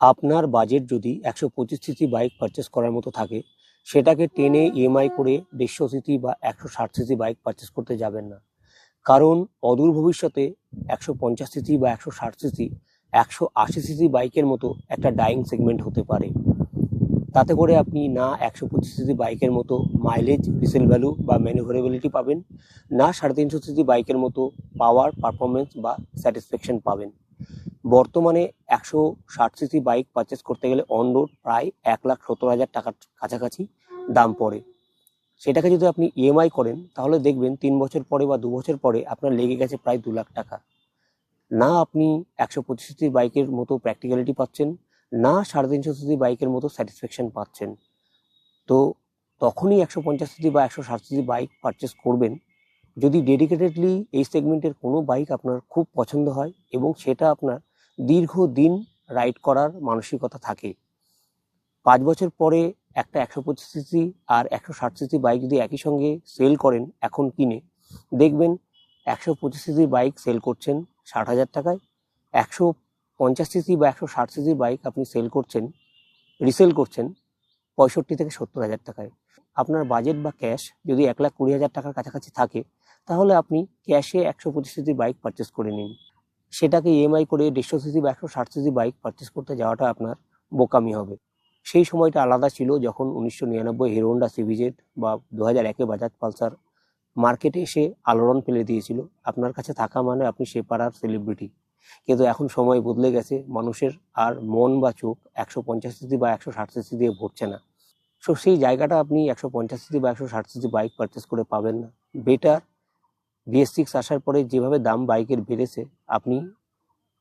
আপনার বাজেট যদি একশো পঁচিশ সিসি বাইক পারচেস করার মতো থাকে, সেটাকে টেনে ইএমআই করে দেড়শো সিসি বা একশো ষাট সিসি বাইক পারচেস করতে যাবেন না। কারণ অদূর ভবিষ্যতে একশো পঞ্চাশ সিসি বা একশো ষাট সিসি, একশো আশি সিসি বাইকের মতো একটা ডাইং সেগমেন্ট হতে পারে। তাতে করে আপনি না একশো পঁচিশ সিসি বাইকের মতো মাইলেজ রিসেল ভ্যালু বা ম্যানুভারেবিলিটি পাবেন, না সাড়ে তিনশো সিসি বাইকের মতো পাওয়ার পারফরমেন্স বা স্যাটিসফ্যাকশন পাবেন। বর্তমানে একশো ষাট সিসি বাইক পারচেস করতে গেলে অন রোড প্রায় এক লাখ সত্তর হাজার টাকার কাছাকাছি দাম পড়ে। সেটাকে যদি আপনি ইএমআই করেন, তাহলে দেখবেন তিন বছর পরে বা দু বছর পরে আপনার লেগে গেছে প্রায় দু লাখ টাকা। না আপনি একশো পঁচিশ সিসি বাইকের মতো প্র্যাকটিক্যালিটি পাচ্ছেন, না সাড়ে তিনশো সিসি বাইকের মতো স্যাটিসফ্যাকশন পাচ্ছেন। তো তখনই একশো পঞ্চাশ সিসি বা একশো ষাট সিসি বাইক পারচেস করবেন। যদি ডেডিকেটেডলি এই সেগমেন্টের কোনো বাইক আপনার খুব পছন্দ হয় এবং সেটা আপনার দীর্ঘদিন রাইড করার মানসিকতা থাকে। পাঁচ বছর পরে একটা একশো পঁচিশ সিসি আর একশো ষাট সিসি বাইক যদি একই সঙ্গে সেল করেন এখন কিনে, দেখবেন একশো পঁচিশ সিসি বাইক সেল করছেন ষাট হাজার টাকায়, একশো পঞ্চাশ সিসি বা একশো ষাট সিসি বাইক আপনি সেল করছেন, রিসেল করছেন পঁয়ষট্টি থেকে সত্তর হাজার টাকায়। আপনার বাজেট বা ক্যাশ যদি এক লাখ কুড়ি হাজার টাকার কাছাকাছি থাকে, তাহলে আপনি ক্যাশে একশো পঁচিশ সিসি বাইক পারচেস করে নিন। সেটাকে ইএমআই করে দেড়শো সিসি বা একশো ষাট সিসি বাইক পারচেস করতে যাওয়াটা আপনার বোকামি হবে। সেই সময়টা আলাদা ছিল যখন উনিশশো নিরানব্বই হিরো হন্ডা সিভিজেড বা দু হাজার একে বাজাজ পালসার মার্কেটে এসে আলোড়ন ফেলে দিয়েছিল। আপনার কাছে থাকা মানে আপনি সে পাড়ার সেলিব্রিটি কিন্তু এখন সময় বদলে গেছে, মানুষের আর মন বা চোখ একশো পঞ্চাশ সিসি বা একশো ষাট সিসি দিয়ে ভরছে না। সো সেই জায়গাটা আপনি একশো পঞ্চাশ সিসি বা একশো ষাট সিসি বাইক পারচেস করে পাবেন না। বেটার বিএস সিক্স আসার পরে যেভাবে দাম বাইকের বেড়েছে, আপনি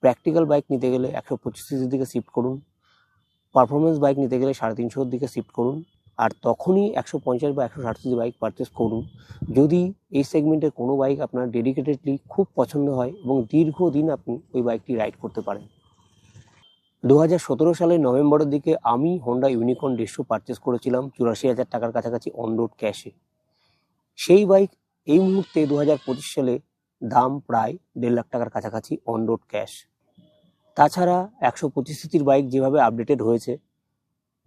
প্র্যাকটিক্যাল বাইক নিতে গেলে একশো পঁচিশ সিসির দিকে শিফট করুন। পারফরমেন্স বাইক নিতে গেলে সাড়ে তিনশোর দিকে শিফট করুন। আর তখনই একশো পঞ্চাশ বা একশো ষাট সিসি বাইক পারচেস করুন। যদি এই সেগমেন্টের কোনো বাইক আপনার ডেডিকেটেডলি খুব পছন্দ হয় এবং দীর্ঘদিন আপনি ওই বাইকটি রাইড করতে পারেন। দু হাজার সতেরো সালের নভেম্বরের দিকে আমি হোন্ডা ইউনিকর্ন দেড়শো পারচেস করেছিলাম, চুরাশি হাজার টাকার কাছাকাছি অন রোড ক্যাশে সেই বাইক এই মুহূর্তে দু হাজার পঁচিশ সালে দাম প্রায় দেড় লাখ টাকার কাছাকাছি অন রোড ক্যাশ তাছাড়া একশো পঁচিশ সিসির বাইক যেভাবে আপডেটেড হয়েছে,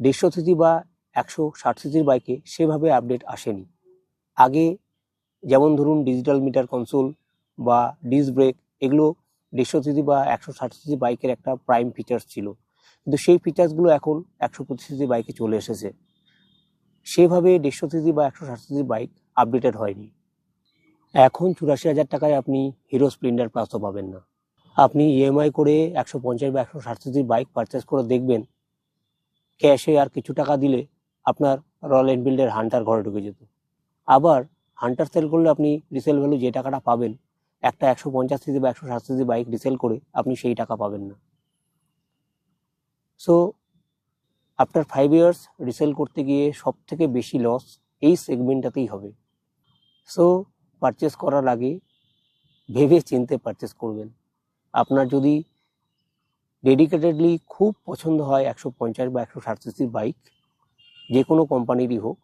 দেড়শো সিসি বা একশো ষাট সিসির বাইকে সেভাবে আপডেট আসেনি। আগে যেমন ধরুন ডিজিটাল মিটার কনসোল বা ডিস ব্রেক এগুলো দেড়শো সিসি বা একশো ষাট সিসি বাইকের একটা প্রাইম ফিচার্স ছিল। কিন্তু সেই ফিচার্সগুলো এখন একশো পঁচিশ সিসি বাইকে চলে এসেছে। সেভাবে দেড়শো সিসি বা একশো ষাট সিসি বাইক আপডেটেড হয়নি। এখন চুরাশি হাজার টাকায় আপনি হিরো স্প্লেন্ডার প্লাসও পাবেন না। আপনি ইএমআই করে একশো পঞ্চাশ বা একশো ষাট সিসির বাইক পারচেস করে দেখবেন ক্যাশে আর কিছু টাকা দিলে আপনার রয়্যাল এনফিল্ডের হান্টার ঘরে ঢুকে যেত। আবার হান্টার সেল করলে আপনি রিসেল ভ্যালু যে টাকাটা পাবেন, একটা একশো পঞ্চাশ সিসি বা একশো ষাট সিসি বাইক রিসেল করে আপনি সেই টাকা পাবেন না। So after five years resell করতে গিয়ে সব থেকে বেশি লস এই সেগমেন্টটাতেই হবে। সো পারচেস করার আগে ভেবে চিনতে পারচেস করবেন। আপনার যদি ডেডিকেটেডলি খুব পছন্দ হয় একশো পঞ্চাশ বা একশো ষাট বাইক যে কোনো কোম্পানিরই হোক,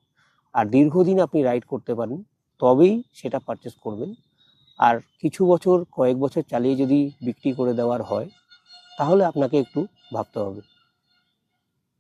আর দীর্ঘদিন আপনি রাইড করতে পারেন, তবেই সেটা পারচেস করবেন। আর কিছু বছর, কয়েক বছর চালিয়ে যদি বিক্রি করে দেওয়ার হয়, তাহলে আপনাকে একটু ভাবতে হবে।